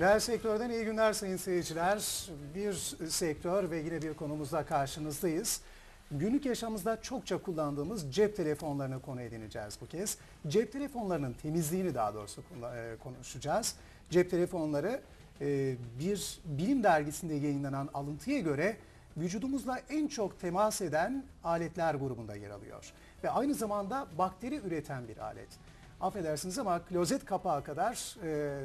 Reel sektörden iyi günler sayın seyirciler. Bir sektör ve yine bir konumuzla karşınızdayız. Günlük yaşamımızda çokça kullandığımız cep telefonlarını konu edineceğiz bu kez. Cep telefonlarının temizliğini daha doğrusu e, konuşacağız. Cep telefonları e, bir bilim dergisinde yayınlanan alıntıya göre vücudumuzla en çok temas eden aletler grubunda yer alıyor. Ve aynı zamanda bakteri üreten bir alet. Affedersiniz ama klozet kapağı kadar e,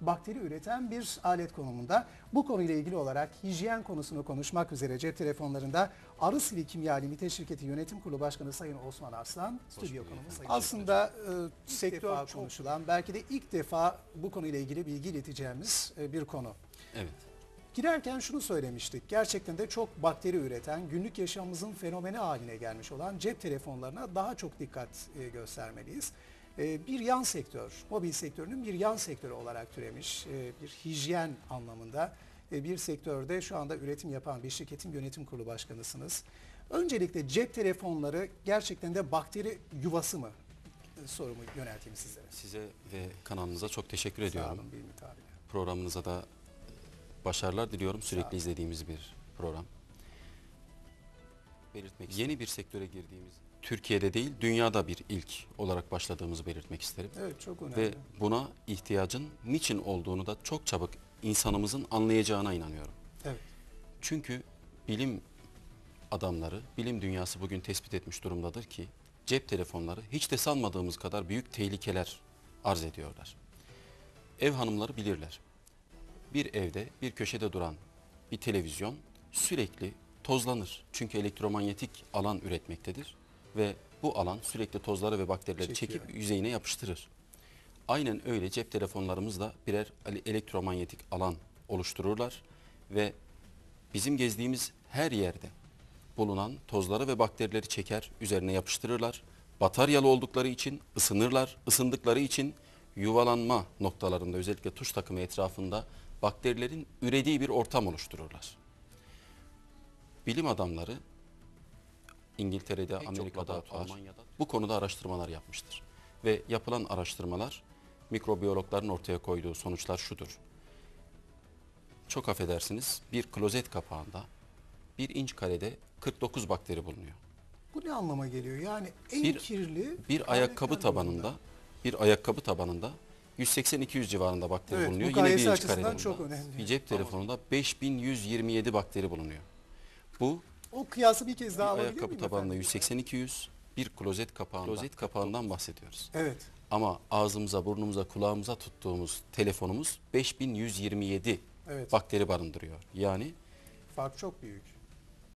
bakteri üreten bir alet konumunda. Bu konuyla ilgili olarak hijyen konusunu konuşmak üzere cep telefonlarında Arısili Kimya Limite Şirketi Yönetim Kurulu Başkanı Sayın Osman Arslan stüdyo konuğumuz. Sayın Aslında e, sektör konuşulan belki de ilk defa bu konuyla ilgili bilgi ileteceğimiz e, bir konu. Evet. Girerken şunu söylemiştik. Gerçekten de çok bakteri üreten, günlük yaşamımızın fenomeni haline gelmiş olan cep telefonlarına daha çok dikkat e, göstermeliyiz. E, Bir yan sektör, mobil sektörünün bir yan sektörü olarak türemiş e, bir hijyen anlamında e, bir sektörde şu anda üretim yapan bir şirketin yönetim kurulu başkanısınız. Öncelikle cep telefonları gerçekten de bakteri yuvası mı? E, Sorumu yönelteyim sizlere. Size ve kanalınıza çok teşekkür Sağ ediyorum. olun Bilmi Tabi. Programınıza da başarılar diliyorum. Sağ Sürekli olun. izlediğimiz bir program. Belirtmek Yeni bir sektöre girdiğimiz, Türkiye'de değil dünyada bir ilk olarak başladığımızı belirtmek isterim. Evet çok önemli. Ve buna ihtiyacın niçin olduğunu da çok çabuk insanımızın anlayacağına inanıyorum. Evet. Çünkü bilim adamları, bilim dünyası bugün tespit etmiş durumdadır ki cep telefonları hiç de sanmadığımız kadar büyük tehlikeler arz ediyorlar. Ev hanımları bilirler. Bir evde bir köşede duran bir televizyon sürekli tozlanır. Çünkü elektromanyetik alan üretmektedir ve bu alan sürekli tozları ve bakterileri Çekiyor. çekip yüzeyine yapıştırır. Aynen öyle cep telefonlarımız da birer ele- elektromanyetik alan oluştururlar ve bizim gezdiğimiz her yerde bulunan tozları ve bakterileri çeker, üzerine yapıştırırlar. Bataryalı oldukları için ısınırlar, ısındıkları için yuvalanma noktalarında özellikle tuş takımı etrafında bakterilerin ürediği bir ortam oluştururlar. Bilim adamları İngiltere'de, Amerika'da, Almanya'da bu konuda araştırmalar yapmıştır. Ve yapılan araştırmalar mikrobiyologların ortaya koyduğu sonuçlar şudur. Çok affedersiniz bir klozet kapağında bir inç karede 49 bakteri bulunuyor. Bu ne anlama geliyor? Yani en Bir- kirli Bir ayakkabı tabanında grubunda. bir ayakkabı tabanında 180-200 civarında bakteri Evet, bulunuyor. Yine bir inç karede çok önemli. Bir cep telefonunda 5127 bakteri bulunuyor. Bu O kıyası bir kez daha alabilir ayakkabı miyim tabanında efendim? 180-200 bir klozet kapağında, klozet kapağından bahsediyoruz. Evet. Ama ağzımıza, burnumuza, kulağımıza tuttuğumuz telefonumuz 5127 Evet. bakteri barındırıyor. Yani Fark çok büyük.